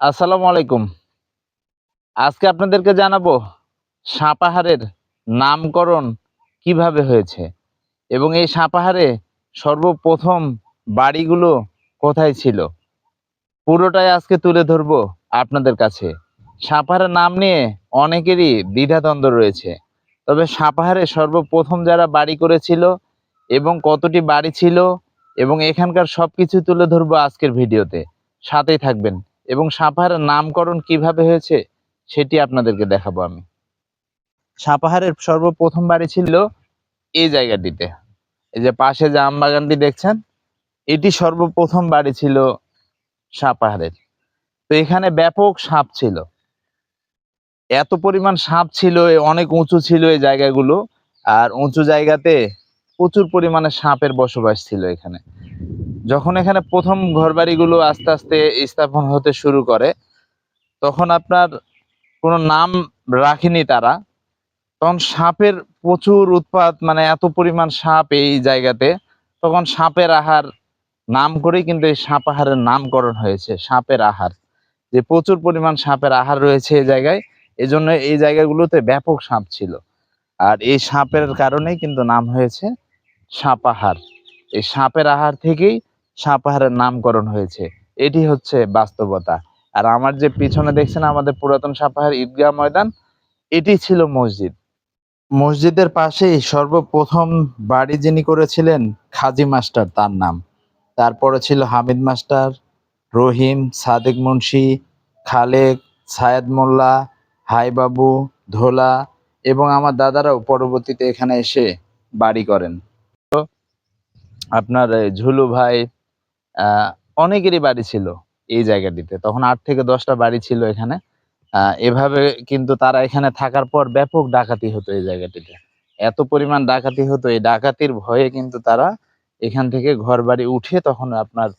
আসসালামু আলাইকুম। আজকে আপনাদেরকে জানাব সাপাহারের নামকরণ কীভাবে হয়েছে এবং এই সাপাহারে সর্বপ্রথম বাড়িগুলো কোথায় ছিল পুরোটাই আজকে তুলে ধরবো আপনাদের কাছে। সাপাহারের নাম নিয়ে অনেকেরই দ্বিধাদ্বন্দ্ব রয়েছে, তবে সাপাহারে সর্বপ্রথম যারা বাড়ি করেছিল এবং কতটি বাড়ি ছিল এবং এখানকার সব কিছু তুলে ধরবো আজকের ভিডিওতে। সাথেই থাকবেন। এবং সাপাহারের নামকরণ কীভাবে হয়েছে, সেটি আপনাদেরকে দেখাবো আমি। সাপাহারের সর্বপ্রথম বাড়ি ছিল এই জায়গাটিতে। এই যে পাশে যে আম বাগানটি দেখছেন, এটি সর্বপ্রথম বাড়ি ছিল সাপাহারের। তো এখানে ব্যাপক সাপ ছিল। এত পরিমাণ সাপ ছিল অনেক উঁচু ছিল এই জায়গাগুলো, আর উঁচু জায়গাতে প্রচুর পরিমাণে সাপের বসবাস ছিল এখানে। যখন এখানে প্রথম ঘরবাড়িগুলো আস্তে আস্তে স্থাপন হতে শুরু করে, তখন আপনার কোনো নাম রাখেনি তারা। তখন সাপের প্রচুর উৎপাত মানে এত পরিমাণ সাপ এই জায়গাতে, তখন সাপের আহার নাম করেই কিন্তু এই সাপ আহারের নামকরণ হয়েছে, সাপের আহার। যে প্রচুর পরিমাণ সাপের আহার রয়েছে এই জায়গায়, এজন্য এই জায়গাগুলোতে ব্যাপক সাপ ছিল। আর এই সাপের কারণেই কিন্তু নাম হয়েছে সাপাহার এই সাপের আহার থেকেই সাপাহারের নামকরণ হয়েছে। এটি হচ্ছে বাস্তবতা। আর আমার যে পিছনে দেখছেন আমাদের পুরাতন সাপাহার ঈদগাহ ময়দান, এটি ছিল মসজিদ। মসজিদের পাশেই সর্বপ্রথম বাড়ি যিনি করেছিলেন, খাজি মাস্টার, তার নাম। তারপরে ছিল হামিদ মাস্টার, রহিম, সাদেক মুন্সি, খালেক, সায়েদ মোল্লা, হাইবাবু, ধোলা এবং আমার দাদারাও পরবর্তীতে এখানে এসে বাড়ি করেন। আপনার ঝুলু ভাই অনেকেরই বাড়ি ছিল এই জায়গাটিতে। তখন আট থেকে দশটা বাড়ি ছিল এখানে। এভাবে কিন্তু তারা এখানে থাকার পর ব্যাপক ডাকাতি হতো এই জায়গাটিতে। এত পরিমাণ ডাকাতি হতো, এই ডাকাতির ভয়ে কিন্তু তারা এখান থেকে ঘর বাড়ি উঠে তখন আপনার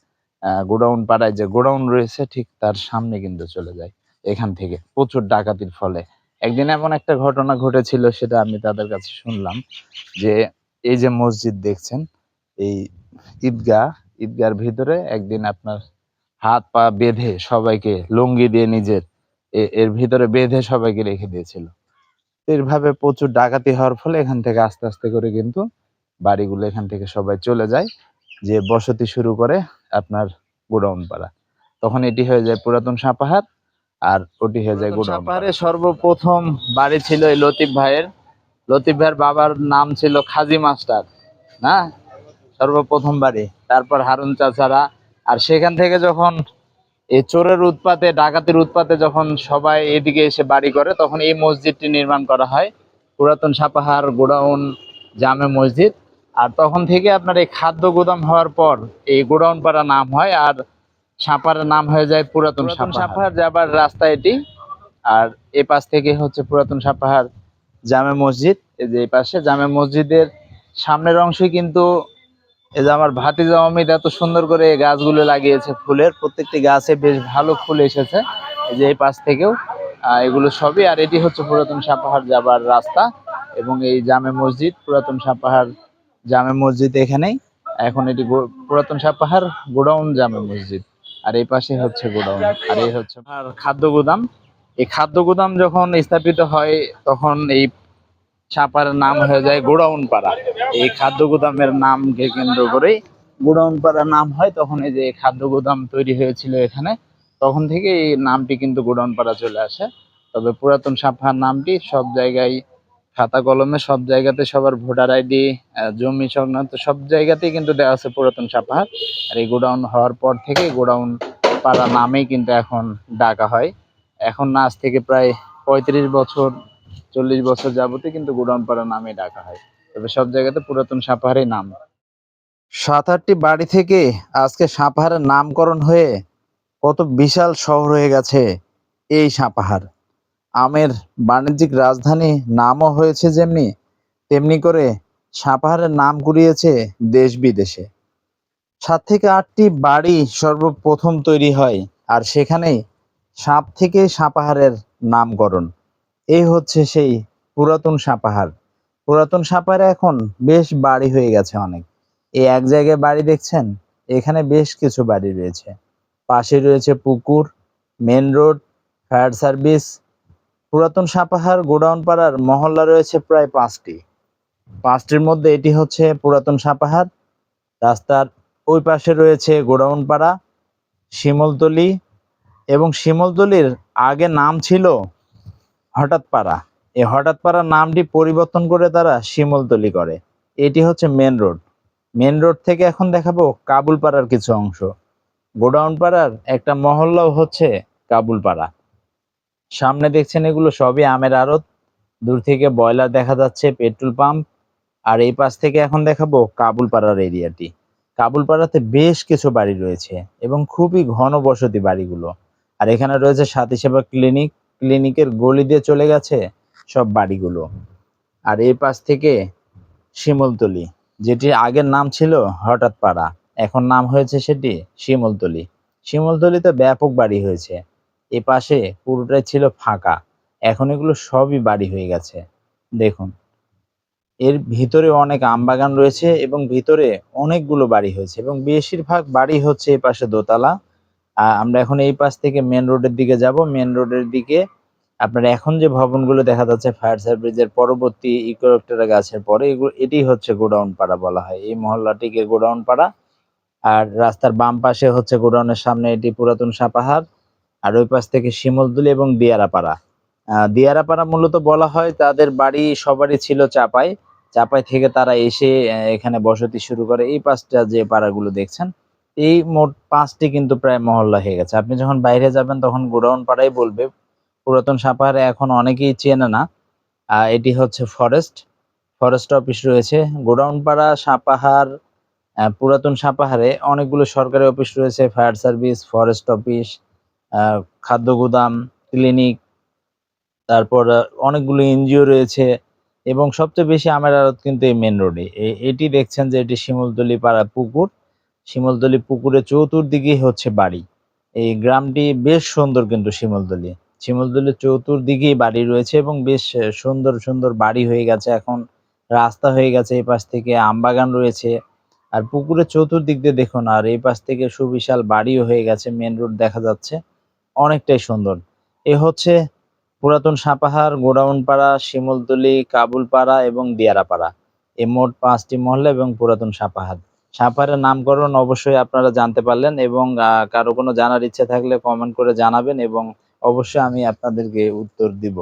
গোডাউন পাড়ায় যে গোডাউন রয়েছে, ঠিক তার সামনে কিন্তু চলে যায় এখান থেকে প্রচুর ডাকাতির ফলে। একদিন এমন একটা ঘটনা ঘটেছিল, সেটা আমি তাদের কাছে শুনলাম যে, এই যে মসজিদ দেখছেন, এই ঈদগাহ ঈদগার ভিতরে একদিন আপনার হাত পা বেঁধে সবাইকে লুঙ্গি দিয়ে নিজের এর ভিতরে বেঁধে সবাইকে রেখে দিয়েছিল। তো এইভাবে প্রচুর ডাকাতি হওয়ার ফলে এখান থেকে আস্তে আস্তে করে কিন্তু বাড়িগুলো এখান থেকে সবাই চলে যায় যে বসতি শুরু করে আপনার গোডাউন পাড়া। তখন এটি হয়ে যায় পুরাতন সাপাহার আর ওটি হয়ে যায় গোডাউন সাপাহারে সর্বপ্রথম বাড়ি ছিল এই লতিফ ভাইয়ের। লতিফ ভাইয়ের বাবার নাম ছিল খাজি মাস্টার না? সর্বপ্রথম বাড়ি তারপর হারুন চাচারা। আর সেখান থেকে যখন এই চোরের উৎপাতে ডাকাতির উৎপাতে যখন সবাই এদিকে এসে বাড়ি করে তখন এই মসজিদটি নির্মাণ করা হয়। পুরাতন সাপাহার গোডাউন জামে মসজিদ। আর তখন থেকে আপনার এই খাদ্য গুদাম হওয়ার পর এই গোডাউন পাড়া নাম হয় আর সাপারের নাম হয়ে যায় পুরাতন সাপাহার। যাবার রাস্তা এটি। আর এ পাশ থেকে হচ্ছে পুরাতন সাপাহার জামে মসজিদ। এই যে এই পাশে জামে মসজিদের সামনের অংশে কিন্তু এই যে আমার ভাতিজা অমিত এত সুন্দর করে এই গাছগুলো লাগিয়েছে ফুলের, প্রত্যেকটি গাছে বেশ ভালো ফুল এসেছে। এই যে এই পাশ থেকেও এগুলো সবই। আর এটি হচ্ছে পুরাতন সাপাহার যাবার রাস্তা এবং এই জামে মসজিদ, পুরাতন সাপাহার জামে মসজিদ এখানেই। এখন এটি পুরাতন সাপাহার গোডাউন জামে মসজিদ। আর এই পাশে হচ্ছে গোডাউন। আর এই হচ্ছে খাদ্য গুদাম। এই খাদ্য গুদাম যখন স্থাপিত হয়, তখন এই সাপারের নাম হয়ে যায় গোডাউন পাড়া এই খাদ্য গুদামের নামকে কেন্দ্র করেই গোডাউন পাড়া নাম হয়। তখন এই যে খাদ্য গুদাম তৈরি হয়েছিল এখানে, তখন থেকে এই নামটি কিন্তু গোডাউন পাড়া চলে আসে। তবে পুরাতন সাপাহার নামটি সব জায়গায় খাতা কলমে, সব জায়গাতে সবার ভোটার আইডি জমি সংক্রান্ত সব জায়গাতেই কিন্তু দেওয়া আছে পুরাতন সাপাহার আর এই গোডাউন হওয়ার পর থেকে গোডাউন পাড়া নামেই কিন্তু এখন ডাকা হয়। এখন আজ থেকে প্রায় পঁয়ত্রিশ বছর চল্লিশ বছর যাবতই কিন্তু গোডাউন পাড়া নামে ডাকা হয়। তবে সব জায়গাতে পুরাতন সাপাহারই নাম। সাত আটটি বাড়ি থেকে আজকে সাপাহারের নামকরণ হয়ে কত বিশাল শহর হয়ে গেছে এই সাপাহার। আমের বাণিজ্যিক রাজধানী নামও হয়েছে যেমনি, তেমনি করে সাপাহারের নাম কুড়িয়েছে দেশ বিদেশে। সাত থেকে আটটি বাড়ি সর্বপ্রথম তৈরি হয় আর সেখানেই সাপ থেকে সাপাহারের নামকরণ। এই হচ্ছে সেই পুরাতন সাপাহার। পুরাতন সাপাহারে এখন বেশ বাড়ি হয়ে গেছে অনেক। এই এক জায়গায় বাড়ি দেখছেন, এখানে বেশ কিছু বাড়ি রয়েছে। পাশে রয়েছে পুকুর মেন রোড ফায়ার সার্ভিস পুরাতন সাপাহার গোডাউন পাড়ার মহল্লা রয়েছে প্রায় পাঁচটি। পাঁচটির মধ্যে এটি হচ্ছে পুরাতন সাপাহার। রাস্তার ওই পাশে রয়েছে গোডাউন পাড়া, শিমলতলি। এবং শিমলতলির আগে নাম ছিল হঠাৎ পাড়া এই হঠাৎ পাড়ার নামটি পরিবর্তন করে তারা শিমলতলি করে। এটি হচ্ছে মেন রোড। মেন রোড থেকে এখন দেখাবো কাবুল পাড়ার কিছু অংশ। গোডাউন পাড়ার একটা মহল্লাও হচ্ছে কাবুল পাড়া সামনে দেখছেন এগুলো সবই আমের আড়ত। দূর থেকে বয়লার দেখা যাচ্ছে, পেট্রোল পাম্প। আর এই পাশ থেকে এখন দেখাবো কাবুল পাড়ার এরিয়াটি। কাবুল পাড়াতে বেশ কিছু বাড়ি রয়েছে এবং খুবই ঘন বসতি বাড়িগুলো। আর এখানে রয়েছে সাথী সেবা ক্লিনিক ক্লিনিকের গলি দিয়ে চলে গেছে সব বাড়িগুলো। আর এই পাশ থেকে শিমলতলি, যেটি আগের নাম ছিল হঠাৎ পাড়া এখন নাম হয়েছে সেটি শিমলতলি। শিমলতলিতে ব্যাপক বাড়ি হয়েছে। এ পাশে পুরোটাই ছিল ফাঁকা। এখন এগুলো সবই বাড়ি হয়ে গেছে। দেখুন, এর ভিতরে অনেক আমবাগান রয়েছে এবং ভিতরে অনেকগুলো বাড়ি হয়েছে এবং বেশিরভাগ বাড়ি হচ্ছে এই পাশে দোতলা। আমরা এখন এই পাশ থেকে মেন রোডের দিকে যাব। মেন রোডের দিকে আপনার এখন যে ভবনগুলো দেখা যাচ্ছে ফায়ার সার্ভিসের পরবর্তী ইকোরেক্টরা গাছের পরে, এগুলো এটি হচ্ছে গোডাউন পাড়া বলা হয়। এই মহল্লাটিকে গোডাউন পাড়া। আর রাস্তার বাম পাশে হচ্ছে গোডাউনের সামনে এটি পুরাতন সাপাহার। আর ওই পাশ থেকে শিমলদুলি এবং দিয়ারাপাড়া। দিয়ারাপাড়া মূলত বলা হয় তাদের বাড়ি সবারই ছিল চাপাই। চাপাই থেকে তারা এসে এখানে বসতি শুরু করে। এই পাঁচটা যে পাড়াগুলো দেখছেন এই মোট পাঁচটি কিন্তু প্রায় মহল্লা হয়ে গেছে। আপনি যখন বাইরে যাবেন, তখন গোডাউন পাড়াই বলবে। পুরাতন সাপাহারে এখন অনেকেই চেনে না। এটি হচ্ছে ফরেস্ট ফরেস্ট অফিস রয়েছে। গোডাউন পাড়া, সাপাহার পুরাতন সাপাহারে অনেকগুলো সরকারি অফিস রয়েছে। ফায়ার সার্ভিস ফরেস্ট অফিস খাদ্য গুদাম ক্লিনিক তারপর অনেকগুলো এনজিও রয়েছে। এবং সবচেয়ে বেশি আমের আড়ত কিন্তু এই মেন রোডে এটি দেখছেন যে এটি শিমুলতলি পাড়া পুকুর। শিমুলতলি পুকুরের চতুর্দিকেই হচ্ছে বাড়ি। এই গ্রামটি বেশ সুন্দর কিন্তু শিমুলতলি শিমুলতলির চতুর্দিকেই বাড়ি রয়েছে এবং বেশ সুন্দর সুন্দর বাড়ি হয়ে গেছে। এখন রাস্তা হয়ে গেছে এই পাশ থেকে আমবাগান রয়েছে। আর পুকুরের চতুর্দিক দিয়ে দেখুন, আর এই পাশ থেকে সুবিশাল বাড়িও হয়ে গেছে মেন রোড দেখা যাচ্ছে। অনেকটাই সুন্দর। এ হচ্ছে পুরাতন সাপাহার, গোডাউনপাড়া শিমুলতলি কাবুলপাড়া এবং দিয়ারাপাড়া। এই মোট পাঁচটি মহল্লা এবং পুরাতন সাপাহার। সাপাহারের নামকরণ অবশ্যই আপনারা জানতে পারলেন এবং কারও কোনো জানার ইচ্ছে থাকলে কমেন্ট করে জানাবেন এবং অবশ্যই আমি আপনাদেরকে উত্তর দিব।